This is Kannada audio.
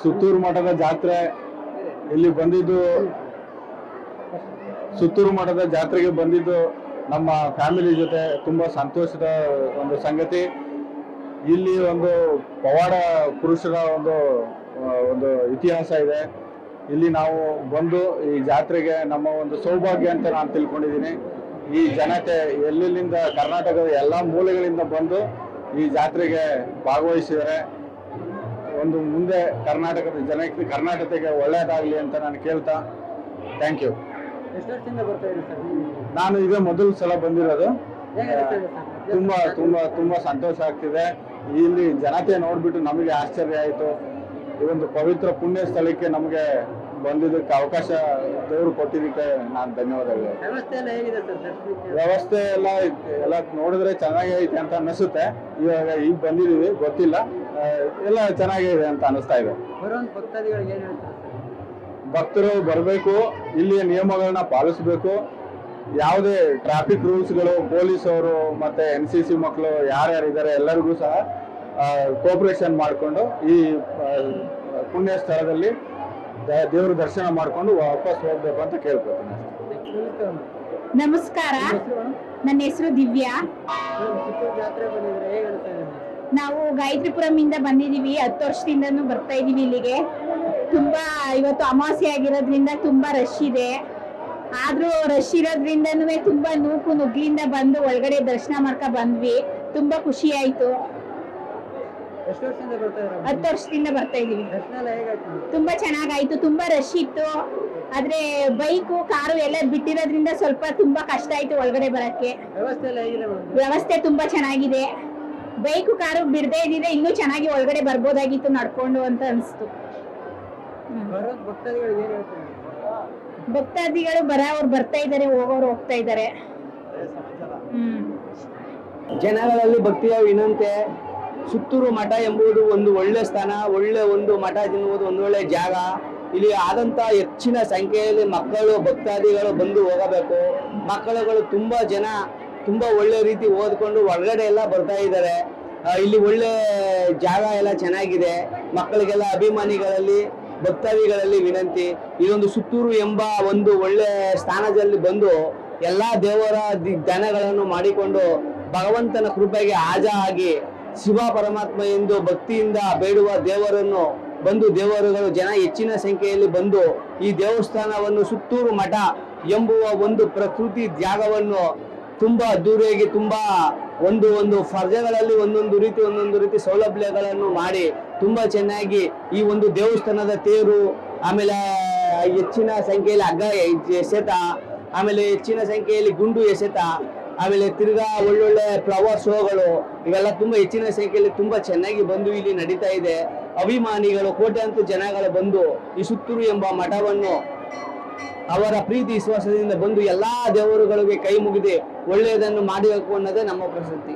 ಸುತ್ತೂರು ಮಠದ ಜಾತ್ರೆ ಇಲ್ಲಿ ಬಂದಿದ್ದು, ಸುತ್ತೂರು ಮಠದ ಜಾತ್ರೆಗೆ ಬಂದಿದ್ದು ನಮ್ಮ ಫ್ಯಾಮಿಲಿ ಜೊತೆ ತುಂಬಾ ಸಂತೋಷದ ಒಂದು ಸಂಗತಿ. ಇಲ್ಲಿ ಒಂದು ಪವಾಡ ಪುರುಷರ ಒಂದು ಒಂದು ಇತಿಹಾಸ ಇದೆ. ಇಲ್ಲಿ ನಾವು ಬಂದು ಈ ಜಾತ್ರೆಗೆ ನಮ್ಮ ಒಂದು ಸೌಭಾಗ್ಯ ಅಂತ ನಾನು ತಿಳ್ಕೊಂಡಿದ್ದೀನಿ. ಈ ಜನತೆ ಎಲ್ಲೆಲ್ಲಿಂದ ಕರ್ನಾಟಕದ ಎಲ್ಲ ಮೂಲೆಗಳಿಂದ ಬಂದು ಈ ಜಾತ್ರೆಗೆ ಭಾಗವಹಿಸಿದ್ದಾರೆ. ಒಂದು ಮುಂದೆ ಕರ್ನಾಟಕದ ಜನಕ್ಕೆ ಕರ್ನಾಟಕಕ್ಕೆ ಒಳ್ಳೆಯದಾಗಲಿ ಅಂತ ನಾನು ಕೇಳ್ತಾ ಥ್ಯಾಂಕ್ ಯು ಎಷ್ಟು ವರ್ಷದಿಂದ ಬರ್ತಾ ಇದೆ ಸರ್ ನಾನು ಇದೇ ಮೊದಲ ಸಲ ಬಂದಿರೋದು. ತುಂಬಾ ತುಂಬಾ ತುಂಬಾ ಸಂತೋಷ ಆಗ್ತಿದೆ. ಇಲ್ಲಿ ಜನತೆ ನೋಡಿಬಿಟ್ಟು ನಮಗೆ ಆಶ್ಚರ್ಯ ಆಯಿತು. ಈ ಒಂದು ಪವಿತ್ರ ಪುಣ್ಯ ಸ್ಥಳಕ್ಕೆ ನಮಗೆ ಬಂದಿದ್ದಕ್ಕೆ ಅವಕಾಶ ದೇವರು ಕೊಟ್ಟಿದ್ದಕ್ಕೆ ನಾನು ಧನ್ಯವಾದಗಳು. ವ್ಯವಸ್ಥೆ ಎಲ್ಲ ಎಲ್ಲ ನೋಡಿದ್ರೆ ಚೆನ್ನಾಗಿ ಐತೆ ಅಂತ ಅನಿಸುತ್ತೆ ಇವಾಗ ಈಗ ಬಂದಿದ್ದೀವಿ ಗೊತ್ತಿಲ್ಲ. ಎಲ್ಲ ಎಲ್ಲ ಚೆನ್ನಾಗಿದೆ ಅಂತ ಅನಿಸ್ತಾ ಇದೆ. ಭಕ್ತರು ಬರಬೇಕು ಇಲ್ಲಿಯ ನಿಯಮಗಳನ್ನ ಪಾಲಿಸಬೇಕು. ಯಾವುದೇ ಟ್ರಾಫಿಕ್ ರೂಲ್ಸ್ಗಳು ಪೊಲೀಸ್ ಅವರು ಮತ್ತೆ ಎನ್ ಸಿ ಸಿ ಮಕ್ಕಳು ಯಾರ್ಯಾರು ಇದ್ದಾರೆ ಎಲ್ಲರಿಗೂ ಸಹ ಕೋಪರೇಷನ್ ಮಾಡಿಕೊಂಡು ಈ ಪುಣ್ಯ ಸ್ಥಳದಲ್ಲಿ ದೇವರ ದರ್ಶನ ಮಾಡಿಕೊಂಡು ವಾಪಸ್ ಹೋಗ್ಬೇಕು ಅಂತ ಕೇಳ್ಕೊತೀನಿ ನಮಸ್ಕಾರ. ನನ್ನ ಹೆಸರು ದಿವ್ಯಾ. ನಾವು ಗಾಯತ್ರಿಪುರಂ ಇಂದ ಬಂದಿದೀವಿ ಹತ್ತು ವರ್ಷದಿಂದನೂ ಬರ್ತಾ ಇದೀವಿ ಇಲ್ಲಿಗೆ. ತುಂಬಾ ಇವತ್ತು ಅಮಾವಾಸ್ಯೆ ಆಗಿರೋದ್ರಿಂದ ತುಂಬಾ ರಶ್ ಇದೆ. ಆದ್ರೂ ರಶ್ ಇರೋದ್ರಿಂದನೂ ತುಂಬಾ ನೂಕು ನುಗ್ಲಿಂದ ಬಂದು ಒಳಗಡೆ ದರ್ಶನ ಮಾಡ್ಕ ಬಂದ್ವಿ. ತುಂಬಾ ಖುಷಿ ಆಯ್ತು. ಎಷ್ಟು ವರ್ಷದಿಂದ ಬರ್ತಾ ಇದ್ದಾರೆ? ಹತ್ತು ವರ್ಷದಿಂದ ಬರ್ತಾ ಇದೀವಿ ದರ್ಶನ ಹೇಗಾಯ್ತು? ತುಂಬಾ ಚೆನ್ನಾಗಾಯ್ತು ತುಂಬಾ ರಶ್ ಇತ್ತು. ಆದ್ರೆ ಬೈಕು ಕಾರು ಎಲ್ಲ ಬಿಟ್ಟಿರೋದ್ರಿಂದ ಸ್ವಲ್ಪ ತುಂಬಾ ಕಷ್ಟ ಆಯ್ತು ಒಳಗಡೆ ಬರಕ್ಕೆ. ವ್ಯವಸ್ಥೆ ಎಲ್ಲ ಹೇಗಿದೆ ಮೇಡಮ್ ವ್ಯವಸ್ಥೆ ತುಂಬಾ ಚೆನ್ನಾಗಿದೆ. ಬೈಕು ಕಾರು ಬಿಡದೆ ಇದ್ದಿದ್ರೆ ಇನ್ನೂ ಚೆನ್ನಾಗಿ ಒಳಗಡೆ ಬರ್ಬೋದಾಗಿತ್ತು ನಡ್ಕೊಂಡು ಅಂತ ಅನಿಸ್ತು. ಭಕ್ತಾದಿಗಳು ಭಕ್ತಾದಿಗಳಿಗೆ ಅವ್ರು ಹೇಳ್ತಾರೆ? ಭಕ್ತಾದಿಗಳು ಬರೋರು ಬರ್ತಾ ಇದ್ದಾರೆ ಹೋಗೋರು ಹೋಗ್ತಾ ಇದ್ದಾರೆ ಹ್ಮ್. ಜನಗಳಲ್ಲಿ ಭಕ್ತಿಯ ವಿನಂತೆ ಸುತ್ತೂರು ಮಠ ಎಂಬುದು ಒಂದು ಒಳ್ಳೆ ಸ್ಥಾನ, ಒಳ್ಳೆ ಒಂದು ಮಠ ತಿನ್ನುವುದು ಒಂದು ಒಳ್ಳೆ ಜಾಗ. ಇಲ್ಲಿ ಆದಂತ ಹೆಚ್ಚಿನ ಸಂಖ್ಯೆಯಲ್ಲಿ ಮಕ್ಕಳು, ಭಕ್ತಾದಿಗಳು ಬಂದು ಹೋಗಬೇಕು. ಮಕ್ಕಳುಗಳು ತುಂಬಾ ಜನ ತುಂಬಾ ಒಳ್ಳೆ ರೀತಿ ಓದ್ಕೊಂಡು ಹೊರಗಡೆ ಎಲ್ಲ ಬರ್ತಾ ಇದ್ದಾರೆ. ಇಲ್ಲಿ ಒಳ್ಳೆ ಜಾಗ ಎಲ್ಲ ಚೆನ್ನಾಗಿದೆ. ಮಕ್ಕಳಿಗೆಲ್ಲ ಅಭಿಮಾನಿಗಳಲ್ಲಿ, ಭಕ್ತಾದಿಗಳಲ್ಲಿ ವಿನಂತಿ. ಇದೊಂದು ಸುತ್ತೂರು ಎಂಬ ಒಂದು ಒಳ್ಳೆ ಸ್ಥಾನದಲ್ಲಿ ಬಂದು ಎಲ್ಲಾ ದೇವರ ದಾನಗಳನ್ನು ಮಾಡಿಕೊಂಡು ಭಗವಂತನ ಕೃಪೆಗೆ ಆಜ ಆಗಿ ಶಿವ ಪರಮಾತ್ಮ ಎಂದು ಭಕ್ತಿಯಿಂದ ಬೇಡುವ ದೇವರನ್ನು ಬಂದು ದೇವರುಗಳು ಜನ ಹೆಚ್ಚಿನ ಸಂಖ್ಯೆಯಲ್ಲಿ ಬಂದು ಈ ದೇವಸ್ಥಾನವನ್ನು ಸುತ್ತೂರು ಮಠ ಎಂಬುವ ಒಂದು ಪ್ರಕೃತಿ ಜಾಗವನ್ನು ತುಂಬಾ ಅದ್ದೂರಿಯಾಗಿ ತುಂಬಾ ಒಂದು ಒಂದು ಫರ್ಜಗಳಲ್ಲಿ ಒಂದೊಂದು ರೀತಿ ಒಂದೊಂದು ರೀತಿ ಸೌಲಭ್ಯಗಳನ್ನು ಮಾಡಿ ತುಂಬಾ ಚೆನ್ನಾಗಿ ಈ ಒಂದು ದೇವಸ್ಥಾನದ ತೇರು, ಆಮೇಲೆ ಹೆಚ್ಚಿನ ಸಂಖ್ಯೆಯಲ್ಲಿ ಹಗ್ಗ ಎಸೆತ, ಆಮೇಲೆ ಹೆಚ್ಚಿನ ಸಂಖ್ಯೆಯಲ್ಲಿ ಗುಂಡು ಎಸೆತ ಆಮೇಲೆ ತಿರ್ಗಾ ಒಳ್ಳೊಳ್ಳೆ ಫ್ಲವರ್ ಶೋಗಳು, ಇವೆಲ್ಲ ತುಂಬಾ ಹೆಚ್ಚಿನ ಸಂಖ್ಯೆಯಲ್ಲಿ ತುಂಬಾ ಚೆನ್ನಾಗಿ ಬಂದು ಇಲ್ಲಿ ನಡೀತಾ ಇದೆ. ಅಭಿಮಾನಿಗಳು, ಕೋಟ್ಯಾಂತರ ಜನಗಳು ಬಂದು ಈ ಸುತ್ತೂರು ಎಂಬ ಮಠವನ್ನು ಅವರ ಪ್ರೀತಿ ವಿಶ್ವಾಸದಿಂದ ಬಂದು ಎಲ್ಲಾ ದೇವರುಗಳಿಗೆ ಕೈ ಮುಗಿದು ಒಳ್ಳೆಯದನ್ನು ಮಾಡಬೇಕು ಅನ್ನೋದೇ ನಮ್ಮ ಪ್ರಶಸ್ತಿ